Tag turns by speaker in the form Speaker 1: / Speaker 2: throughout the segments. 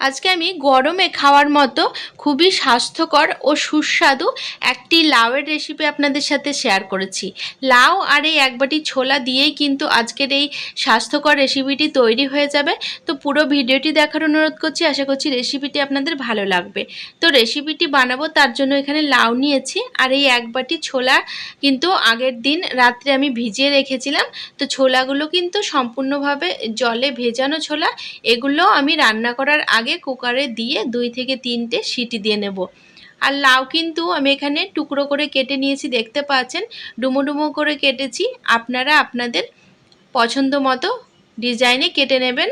Speaker 1: আজকে আমি গরমে খাওয়ার মতো খুবই স্বাস্থ্যকর ও সুস্বাদু একটি লাউয়ের রেসিপি আপনাদের সাথে শেয়ার করেছি। লাউ আর এই এক বাটি ছোলা দিয়েই কিন্তু আজকের এই স্বাস্থ্যকর রেসিপিটি তৈরি হয়ে যাবে। তো পুরো ভিডিওটি দেখার অনুরোধ করছি, আশা করছি রেসিপিটি আপনাদের ভালো লাগবে। তো রেসিপিটি বানাবো, তার জন্য এখানে লাউ নিয়েছি আর এই এক বাটি ছোলা কিন্তু আগের দিন রাত্রে আমি ভিজিয়ে রেখেছিলাম। তো ছোলাগুলো কিন্তু সম্পূর্ণভাবে জলে ভেজানো ছোলা, এগুলো আমি রান্না করার আগে কুকারে দিয়ে দুই থেকে তিনটে সিটি দিয়ে নেব। আর লাউ কিন্তু আমি এখানে টুকরো করে কেটে নিয়েছি, দেখতে পাচ্ছেন? ডুমো ডুমো করে কেটেছি। আপনারা আপনাদের পছন্দ মতো ডিজাইনে কেটে নেবেন।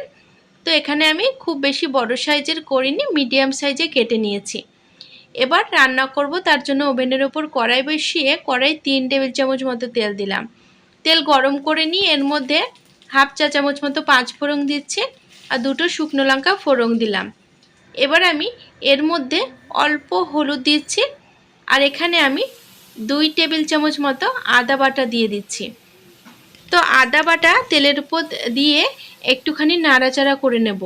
Speaker 1: তো এখানে আমি খুব বেশি বড় সাইজের করিনি, মিডিয়াম সাইজে কেটে নিয়েছি। এবার রান্না করব, তার জন্য ওভেনের ওপর কড়াই বসিয়ে কড়াই তিন টেবিল চামচ মতো তেল দিলাম। তেল গরম করে নিয়ে এর মধ্যে হাফ চা চামচ মতো পাঁচ ফোড়ন দিচ্ছি। আর দুটো শুকনো লঙ্কা ফোড়ন দিলাম। এবার আমি এর মধ্যে অল্প হলুদ দিচ্ছি আর এখানে আমি দুই টেবিল চামচ মতো আদা বাটা দিয়ে দিচ্ছি। তো আদা বাটা তেলের উপর দিয়ে একটুখানি নাড়াচাড়া করে নেব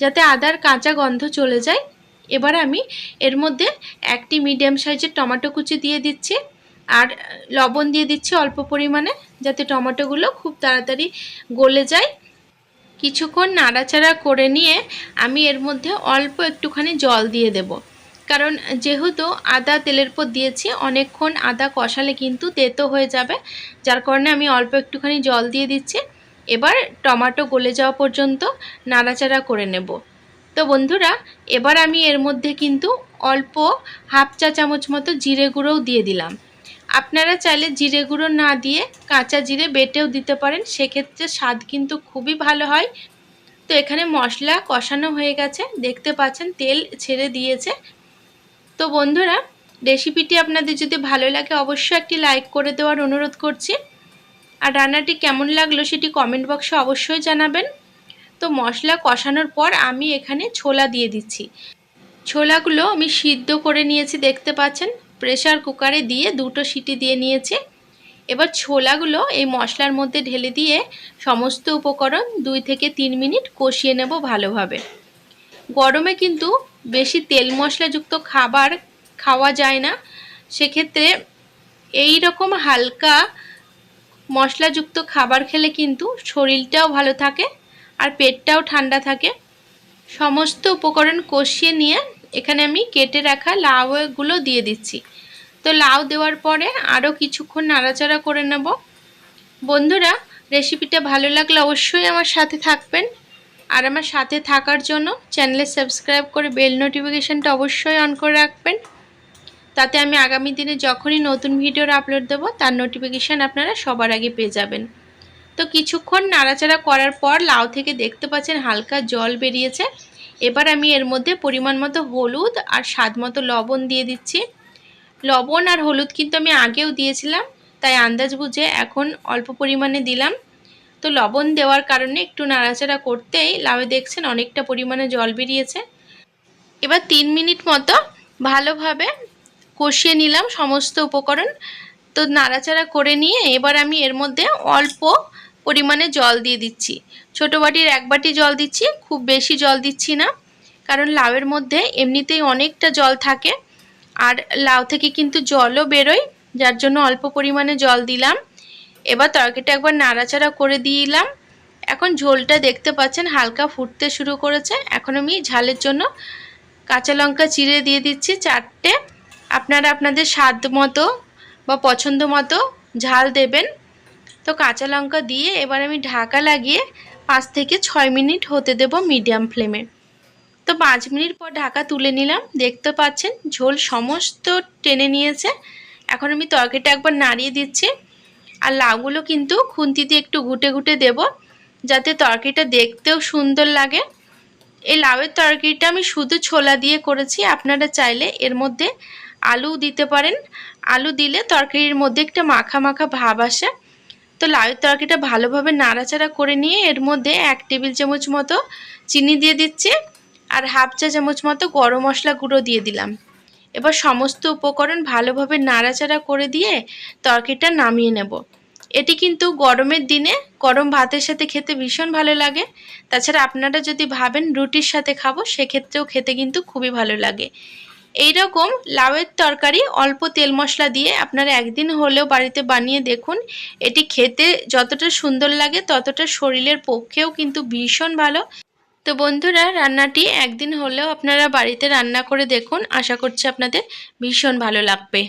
Speaker 1: যাতে আদার কাঁচা গন্ধ চলে যায়। এবার আমি এর মধ্যে একটি মিডিয়াম সাইজের টমেটো কুচি দিয়ে দিচ্ছি আর লবণ দিয়ে দিচ্ছি অল্প পরিমাণে যাতে টমেটোগুলো খুব তাড়াতাড়ি গলে যায়। কিছুক্ষণ নাড়াচাড়া করে নিয়ে আমি এর মধ্যে অল্প একটুখানি জল দিয়ে দেব। কারণ যেহেতু আদা তেলের পর দিয়েছি, অনেকক্ষণ আদা কষালে কিন্তু তেতো হয়ে যাবে, যার কারণে আমি অল্প একটুখানি জল দিয়ে দিচ্ছি। এবার টমাটো গলে যাওয়া পর্যন্ত নাড়াচাড়া করে নেব। তো বন্ধুরা, এবার আমি এর মধ্যে কিন্তু অল্প হাফ চা চামচ মতো জিরে গুঁড়োও দিয়ে দিলাম। আপনারা চাইলে জিরে গুঁড়ো না দিয়ে কাঁচা জিরে বেটেও দিতে পারেন। সেক্ষেত্রে স্বাদ কিন্তু খুবই ভালো হয়। তো এখানে মশলা কষানো হয়ে গেছে। দেখতে পাচ্ছেন তেল ছেড়ে দিয়েছে। তো বন্ধুরা, রেসিপিটি আপনাদের যদি ভালো লাগে অবশ্যই একটি লাইক করে দেওয়ার অনুরোধ করছি। আর রান্নাটি কেমন লাগল সেটি কমেন্ট বক্সে অবশ্যই জানাবেন। তো মশলা কষানোর পর আমি এখানে ছোলা দিয়ে দিচ্ছি। ছোলাগুলো আমি সিদ্ধ করে নিয়েছি, দেখতে পাচ্ছেন। প্রেশার কুকারে দিয়ে দুটো সিটি দিয়ে নিয়েছে। এবার ছোলাগুলো এই মশলার মধ্যে ঢেলে দিয়ে সমস্ত উপকরণ দুই থেকে তিন মিনিট কষিয়ে নেব ভালোভাবে। গরমে কিন্তু বেশি তেল মশলাযুক্ত খাবার খাওয়া যায় না। সেক্ষেত্রে এই রকম হালকা মশলাযুক্ত খাবার খেলে কিন্তু শরীরটাও ভালো থাকে আর পেটটাও ঠান্ডা থাকে। সমস্ত উপকরণ কষিয়ে নিয়ে এখানে আমি কেটে রাখা লাউগুলো দিয়ে দিচ্ছি। তো লাউ দেওয়ার পরে আরও কিছুক্ষণ নাড়াচাড়া করে নেব। বন্ধুরা, রেসিপিটা ভালো লাগলে অবশ্যই আমার সাথে থাকবেন। আর আমার সাথে থাকার জন্য চ্যানেলে সাবস্ক্রাইব করে বেল নোটিফিকেশানটা অবশ্যই অন করে রাখবেন। তাতে আমি আগামী দিনে যখনই নতুন ভিডিওর আপলোড দেবো, তার নোটিফিকেশান আপনারা সবার আগে পেয়ে যাবেন। তো কিছুক্ষণ নাড়াচাড়া করার পর লাউ থেকে দেখতে পাচ্ছেন হালকা জল বেরিয়েছে। এবার আমি এর মধ্যে পরিমাণ মতো হলুদ আর স্বাদ মতো লবণ দিয়ে দিচ্ছি। লবণ আর হলুদ কিন্তু আমি আগেও দিয়েছিলাম, তাই আন্দাজ বুঝে এখন অল্প পরিমাণে দিলাম। তো লবণ দেওয়ার কারণে একটু নাড়াচাড়া করতেই লাউয়ে দেখছেন অনেকটা পরিমাণে জল বেরিয়েছে। এবার তিন মিনিট মতো ভালোভাবে কষিয়ে নিলাম সমস্ত উপকরণ। তো নাড়াচাড়া করে নিয়ে এবার আমি এর মধ্যে অল্প পরিমাণে জল দিয়ে দিচ্ছি। ছোটো বাটির এক বাটি জল দিচ্ছি, খুব বেশি জল দিচ্ছি না, কারণ লাউয়ের মধ্যে এমনিতেই অনেকটা জল থাকে, আর লাউ থেকে কিন্তু জলও বেরোয়, যার জন্য অল্প পরিমাণে জল দিলাম। এবার তরকারিটা একবার নাড়াচাড়া করে দিলাম এখন ঝোলটা দেখতে পাচ্ছেন হালকা ফুটতে শুরু করেছে। এখন আমি ঝালের জন্য কাঁচা লঙ্কা চিড়ে দিয়ে দিচ্ছি চারটে। আপনারা আপনাদের স্বাদ মতো বা পছন্দ মতো ঝাল দেবেন। তো কাঁচা লঙ্কা দিয়ে এবার আমি ঢাকা লাগিয়ে পাঁচ থেকে ছয় মিনিট হতে দেব মিডিয়াম ফ্লেমে। তো পাঁচ মিনিট পর ঢাকা তুলে নিলাম। দেখতে পাচ্ছেন, ঝোল সমস্ত টেনে নিয়েছে। এখন আমি তরকারিটা একবার নাড়িয়ে দিচ্ছি। আর লাউগুলো কিন্তু খুন্তি দিয়ে একটু ঘুটে ঘুটে দেব, যাতে তরকারিটা দেখতেও সুন্দর লাগে। এই লাউয়ের তরকারিটা আমি শুধু ছোলা দিয়ে করেছি। আপনারা চাইলে এর মধ্যে আলু দিতে পারেন। আলু দিলে তরকারির মধ্যে একটা মাখা মাখা ভাব আসে। তো লাউয়ের তরকারিটা ভালোভাবে নাড়াচাড়া করে নিয়ে এর মধ্যে এক টেবিল চামচ মতো চিনি দিয়ে দিচ্ছি আর হাফ চা চামচ মতো গরম মশলা গুঁড়ো দিয়ে দিলাম। এবার সমস্ত উপকরণ ভালোভাবে নাড়াচাড়া করে দিয়ে তরকারিটা নামিয়ে নেব। এটি কিন্তু গরমের দিনে গরম ভাতের সাথে খেতে ভীষণ ভালো লাগে। তাছাড়া আপনারা যদি ভাবেন রুটির সাথে খাব, সেক্ষেত্রেও খেতে কিন্তু খুবই ভালো লাগে। এই রকম লাউয়ের তরকারি অল্প তেল মশলা দিয়ে আপনারা একদিন হলেও বাড়িতে বানিয়ে দেখুন। এটি খেতে যতটা সুন্দর লাগে ততটা শরীরের পক্ষেও কিন্তু ভীষণ ভালো। তো বন্ধুরা, রান্নাটি একদিন হলেও আপনারা বাড়িতে রান্না করে দেখুন। আশা করছি আপনাদের ভীষণ ভালো লাগবে।